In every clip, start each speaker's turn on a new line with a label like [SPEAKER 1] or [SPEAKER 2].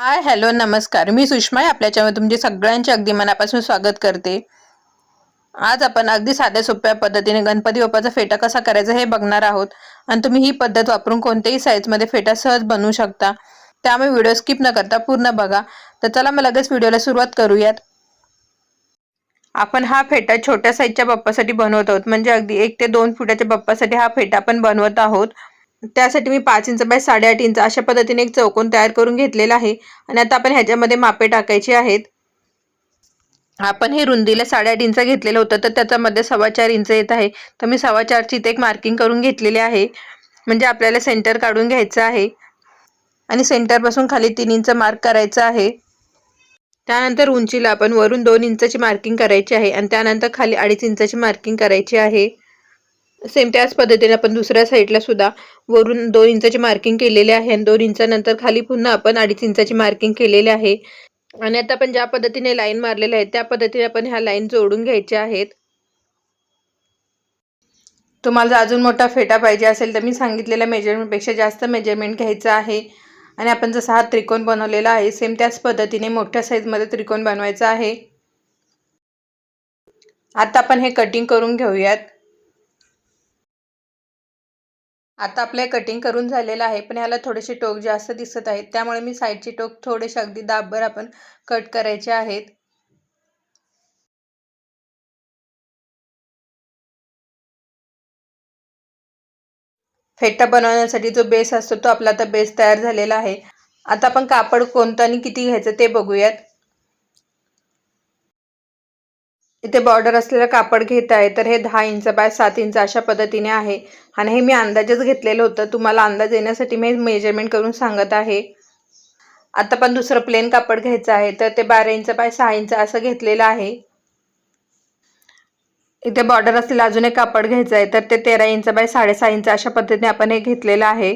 [SPEAKER 1] Hi hello नमस्कार. मी सुषमा आहे. तुमचे सगळ्यांचे अगदी मनापासून स्वागत करते. आज आपण अगदी साध्या सोप्या पद्धतीने गणपती बाप्पाचा फेटा कसा करायचा हे बघणार आहोत. आणि तुम्ही ही पद्धत वापरून कोणत्याही साईजमध्ये फेटा सहज बनवू शकता. त्यामुळे व्हिडिओ स्किप न करता पूर्ण बघा. तर चला मग लगेच व्हिडिओला सुरुवात करूयात. आपण हा फेटा छोट्या साईजच्या बाप्पासाठी बनवत आहोत. म्हणजे अगदी एक ते दोन फुटाच्या बाप्पासाठी हा फेटा आपण बनवत आहोत. त्यासाठी मी पाच इंच बाय साडेआठ इंच अशा पद्धतीने एक चौकोन तयार करून घेतलेला आहे. आणि आता आपण ह्याच्यामध्ये मापे टाकायचे आहेत. आपण हे रुंदीला साडेआठ इंच घेतलेलं होतं तर त्याच्यामध्ये सव्वा चार इंच येत आहे. तर मी सव्वा चारची इथे एक मार्किंग करून घेतलेली आहे. म्हणजे आपल्याला सेंटर काढून घ्यायचं आहे. आणि सेंटरपासून खाली तीन इंच मार्क करायचं आहे. त्यानंतर उंचीला आपण वरून दोन इंचाची मार्किंग करायची आहे. आणि त्यानंतर खाली अडीच इंचाची मार्किंग करायची आहे. सेम त्याच पद्धतीने आपण दुसऱ्या साईडला सुद्धा वरून दोन इंचाची मार्किंग केलेली आहे आणि दोन इंचानंतर खाली पुन्हा आपण अडीच इंचाची मार्किंग केलेली आहे. आणि आता आपण ज्या पद्धतीने लाईन मारलेल्या आहेत त्या पद्धतीने आपण ह्या लाईन जोडून घ्यायच्या आहेत. तुम्हाला जर अजून मोठा फेटा पाहिजे असेल तर मी सांगितलेल्या मेजरमेंटपेक्षा जास्त मेजरमेंट घ्यायचं आहे. आणि आपण जसा हा त्रिकोण बनवलेला आहे सेम त्याच पद्धतीने मोठ्या साईजमध्ये त्रिकोण बनवायचा आहे. आता आपण हे कटिंग करून घेऊयात. आता आपले कटिंग करून झालेलं आहे पण ह्याला थोडेसे टोक जास्त दिसत आहेत. त्यामुळे मी साईडचे टोक थोडेसे अगदी दाबभर आपण कट करायचे आहेत. फेटा बनवण्यासाठी जो बेस असतो तो आपला आता बेस तयार झालेला आहे. आता आपण कापड कोणतं आणि किती घ्यायचं ते बघूयात. इथे बॉर्डर असलेलं कापड घेत आहे तर हे दहा इंच बाय सात इंच अशा पद्धतीने आहे. आणि हे मी अंदाजच घेतलेलं होतं. तुम्हाला अंदाज येण्यासाठी मी मेजरमेंट करून सांगत आहे. आता पण दुसरं प्लेन कापड घ्यायचं आहे तर ते बारा इंच बाय सहा इंच असं घेतलेलं आहे. इथे बॉर्डर असलेलं अजून एक कापड घ्यायचं आहे तर ते तेरा इंच बाय साडेसहा इंच अशा पद्धतीने आपण हे घेतलेलं आहे.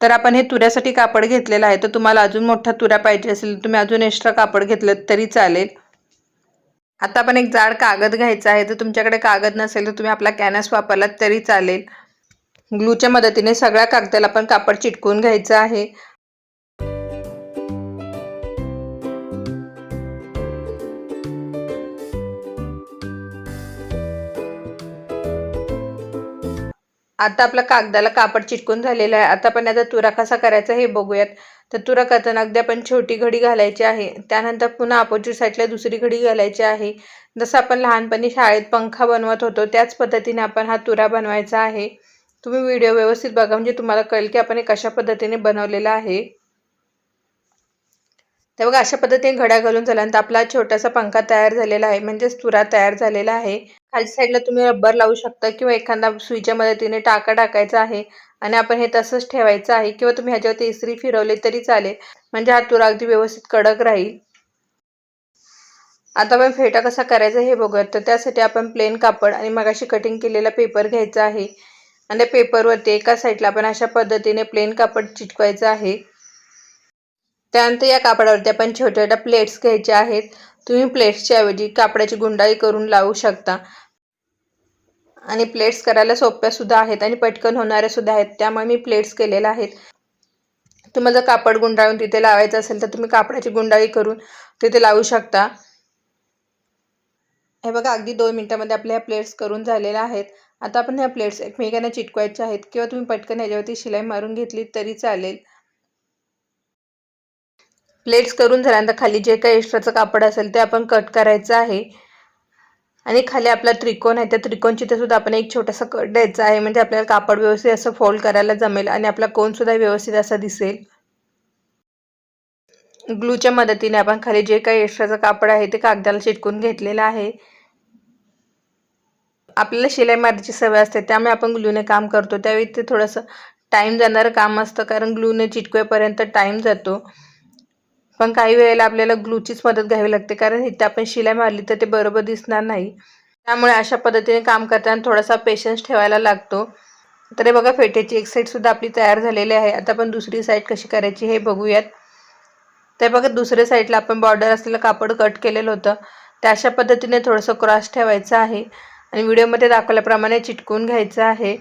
[SPEAKER 1] तर आपण हे तुऱ्यासाठी कापड घेतलेलं आहे तर तुम्हाला अजून मोठा तुरा पाहिजे असेल तुम्ही अजून एक्स्ट्रा कापड घेतलं तरी चालेल. आता आपण एक जाड कागद घ्यायचा आहे. तर तुमच्याकडे कागद नसेल तर तुम्ही आपला कॅनस वापरलात तरी चालेल. ग्लूच्या मदतीने सगळ्या कागदाला आपण कापड चिटकून घ्यायचं आहे. आता आपला कागदाला कापड चिटकून झालेलं आहे. आता आपण याचा तुरा कसा करायचा हे बघूयात. तर तुरा करताना अगदी आपण छोटी घडी घालायची आहे. त्यानंतर पुन्हा अपोजिट साईडला दुसरी घडी घालायची आहे. जसं आपण लहानपणी शाळेत पंखा बनवत होतो त्याच पद्धतीने आपण हा तुरा बनवायचा आहे. तुम्ही व्हिडिओ व्यवस्थित बघा. म्हणजे तुम्हाला कळेल की आपण हे कशा पद्धतीने बनवलेला आहे. तर बघा अशा पद्धतीने घड्या घालून झाल्यानंतर आपला छोटासा पंखा तयार झालेला आहे. म्हणजेच तुरा तयार झालेला आहे. खालच्या साईडला तुम्ही रब्बर लावू शकता किंवा एखादा सुईच्या मदतीने टाका टाकायचा आहे आणि आपण हे तसंच ठेवायचं आहे किंवा तुम्ही ह्याच्यावरती इस्त्री फिरवले तरी चालेल. म्हणजे हा तुरा अगदी व्यवस्थित कडक राहील. आता आपण फेटा कसा करायचा हे बघूयात तर त्यासाठी आपण प्लेन कापड आणि मगाशी कटिंग केलेला पेपर घ्यायचा आहे. आणि त्या पेपरवरती एका साईडला आपण अशा पद्धतीने प्लेन कापड चिटकवायचं आहे. त्यानंतर या कापडावरती आपण छोट्या छोट्या प्लेट्स घ्यायच्या आहेत. तुम्ही प्लेट्सच्या ऐवजी कापडाची गुंडाळी करून लावू शकता. आणि प्लेट्स करायला सोप्यासुद्धा आहेत आणि पटकन होणाऱ्यासुद्धा आहेत. त्यामुळे मी प्लेट्स केलेल्या आहेत. तुम्हाला जर कापड गुंडाळून तिथे लावायचं असेल तर तुम्ही कापडाची गुंडाळी करून तिथे लावू शकता. हे बघा अगदी दोन मिनटामध्ये आपल्या ह्या प्लेट्स करून झालेल्या आहेत. आता आपण ह्या प्लेट्स एकमेकांना चिटकवायच्या आहेत. किंवा तुम्ही पटकन ह्याच्यावरती शिलाई मारून घेतली तरी चालेल. प्लेट्स करून झाल्यानंतर खाली जे काही एक्स्ट्राचं कापड असेल ते आपण कट करायचं आहे. आणि खाली आपला त्रिकोण आहे त्या त्रिकोणची सुद्धा आपण एक छोटासा कट द्यायचा आहे. म्हणजे आपल्याला कापड व्यवस्थित असं फोल्ड करायला जमेल आणि आपला कोणसुद्धा व्यवस्थित असा दिसेल. ग्लूच्या मदतीने आपण खाली जे काही एक्स्ट्राचं कापड आहे ते कागदाला चिटकून घेतलेलं आहे. आपल्याला शिलाई मारायची सवय असते त्यामुळे आपण ग्लूने काम करतो. त्यावेळी ते थोडंसं टाईम जाणारं काम असतं कारण ग्लूने चिटकवेपर्यंत टाईम जातो. पण काही वेळेला आपल्याला ग्लूचीच मदत घ्यावी लागते कारण इथे आपण शिलाई मारली तर ते बरोबर दिसणार नाही. त्यामुळे अशा पद्धतीने काम करताना थोडासा पेशन्स ठेवायला लागतो. तर हे बघा फेटेची एक साईडसुद्धा आपली तयार झालेली आहे. आता आपण दुसरी साईड कशी करायची हे बघूयात. ते बघा दुसऱ्या साईडला आपण बॉर्डर असलेलं कापड कट केलेलं होतं. त्या अशा पद्धतीने थोडंसं क्रॉस ठेवायचं आहे. आणि व्हिडिओमध्ये दाखवल्याप्रमाणे चिटकून घ्यायचं आहे.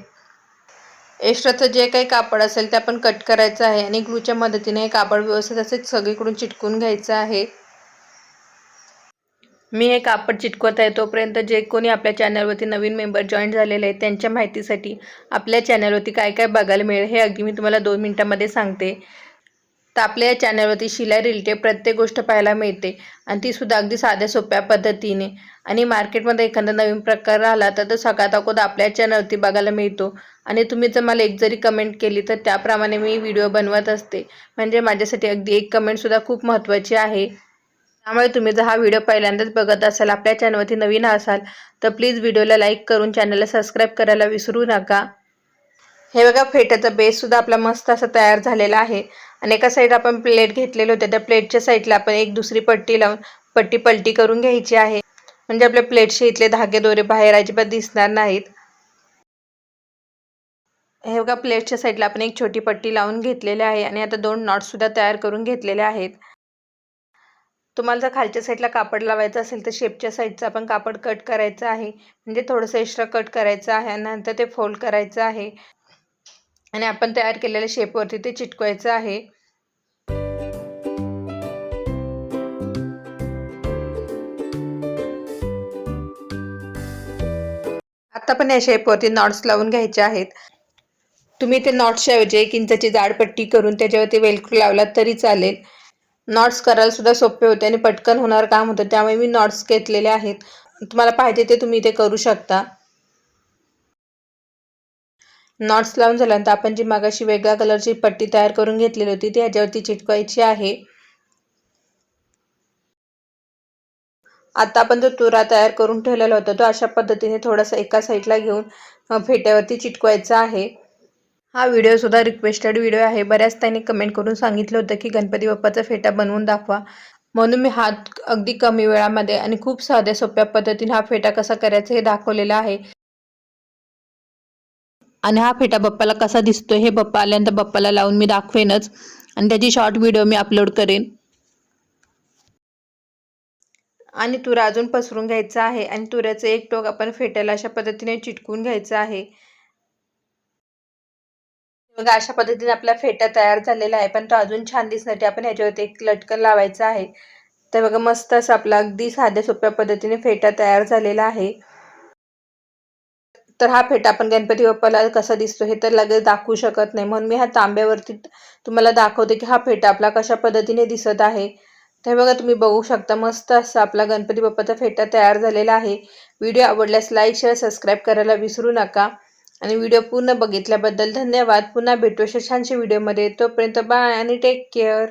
[SPEAKER 1] एक्स्ट्राचं जे काही कापड असेल ते आपण कट करायचं आहे आणि ग्लूच्या मदतीने हे कापड व्यवस्थित असेच सगळीकडून चिटकून घ्यायचं आहे. मी हे कापड चिटकवत आहे. तोपर्यंत जे कोणी आपल्या चॅनलवरती नवीन मेंबर जॉईन झालेले आहेत त्यांच्या माहितीसाठी आपल्या चॅनलवरती काय काय बघायला मिळेल हे अगदी मी तुम्हाला दोन मिनटामध्ये सांगते. तर आपल्या या चॅनलवरती शिलाई रिलेटेड प्रत्येक गोष्ट पाहायला मिळते. आणि तीसुद्धा अगदी साध्या सोप्या पद्धतीने. आणि मार्केटमध्ये एखादा नवीन प्रकार आला तर तो सगळ्यात अगोदर आपल्या चॅनलवरती बघायला मिळतो. आणि तुम्ही जर मला एक जरी कमेंट केली तर त्याप्रमाणे मी व्हिडिओ बनवत असते. म्हणजे माझ्यासाठी अगदी एक कमेंटसुद्धा खूप महत्त्वाची आहे. त्यामुळे तुम्ही जर हा व्हिडिओ पहिल्यांदाच बघत असाल आपल्या चॅनलवरती नवीन असाल तर प्लीज व्हिडिओला लाईक करून चॅनलला सबस्क्राईब करायला विसरू नका. हे बघा फेट्याचा बेससुद्धा आपला मस्त असा तयार झालेला आहे. आणि एका साईड आपण प्लेट घेतलेले होते. त्या प्लेटच्या साईडला आपण एक दुसरी पट्टी लावून पट्टी पलटी करून घ्यायची आहे. म्हणजे आपल्या प्लेटचे इथले धागे दोरे बाहेर अजिबात दिसणार नाहीत. हे बघा प्लेटच्या साईडला आपण एक छोटी पट्टी लावून घेतलेली आहे. आणि आता दोन नॉटसुद्धा तयार करून घेतलेले आहेत. तुम्हाला जर खालच्या साईडला कापड लावायचं असेल तर शेपच्या साईडचं आपण कापड कट करायचं आहे. म्हणजे थोडंसं एक्स्ट्रा कट करायचं आहे. आणि नंतर ते फोल्ड करायचं आहे. आणि आपण तयार केलेल्या शेपवरती ते चिटकवायचं आहे. आता पण या शेपवरती नॉट्स लावून घ्यायचे आहेत. तुम्ही ते नॉट्सच्या ऐवजी एक इंचाची जाडपट्टी करून त्याच्यावरती वेलक्रो लावलात तरी चालेल. नॉट्स करायला सुद्धा सोपे होते आणि पटकन होणार काम होतं त्यामुळे मी नॉट्स घेतलेले आहेत. तुम्हाला पाहिजे ते तुम्ही ते करू शकता. नॉट्स लावून झाल्यानंतर आपण जी मागाशी वेगळ्या कलरची पट्टी तयार करून घेतलेली होती ती ह्याच्यावरती चिटकवायची आहे. आता आपण जो तुरा तयार करून ठेवलेला होता तो अशा पद्धतीने थोडासा एका साईडला घेऊन फेट्यावरती चिटकवायचा आहे. हा व्हिडिओसुद्धा रिक्वेस्टेड व्हिडिओ आहे. बऱ्याच त्यांनी कमेंट करून सांगितलं होतं की गणपती बाप्पाचा फेटा बनवून दाखवा. म्हणून मी हात अगदी कमी वेळामध्ये आणि खूप साध्या सोप्या पद्धतीने हा फेटा कसा करायचा हे दाखवलेला आहे. आणि हा फेटा बाप्पाला कसा दिसतोय हे बाप्पा आल्यानंतर बाप्पाला लावून मी दाखवेनच. आणि त्याची शॉर्ट व्हिडिओ मी अपलोड करेन. आणि तुरा अजून पसरून घ्यायचा आहे आणि तुऱ्याचं एक टोक आपण फेट्याला अशा पद्धतीने चिटकून घ्यायचं आहे. बघा अशा पद्धतीने आपला फेटा तयार झालेला आहे पण तो अजून छान दिसण्यासाठी आपण ह्याच्यावरती एक लटकन लावायचं आहे. तर बघा मस्त असं आपला अगदी साध्या सोप्या पद्धतीने फेटा तयार झालेला आहे. तर हा फेटा आपण गणपती बाप्पाला कसा दिसतो हे तर लगेच दाखवू शकत नाही. म्हणून मी ह्या तांब्यावरती तुम्हाला दाखवते की हा फेटा आपला कशा पद्धतीने दिसत आहे. तर बघा तुम्ही बघू शकता मस्त असा आपला गणपती बाप्पाचा फेटा तयार झालेला आहे. व्हिडिओ आवडल्यास लाईक शेअर सबस्क्राईब करायला विसरू नका. आणि व्हिडिओ पूर्ण बघितल्याबद्दल धन्यवाद. पुन्हा भेटू अशा छानशा व्हिडिओमध्ये. तोपर्यंत बाय आणि टेक केअर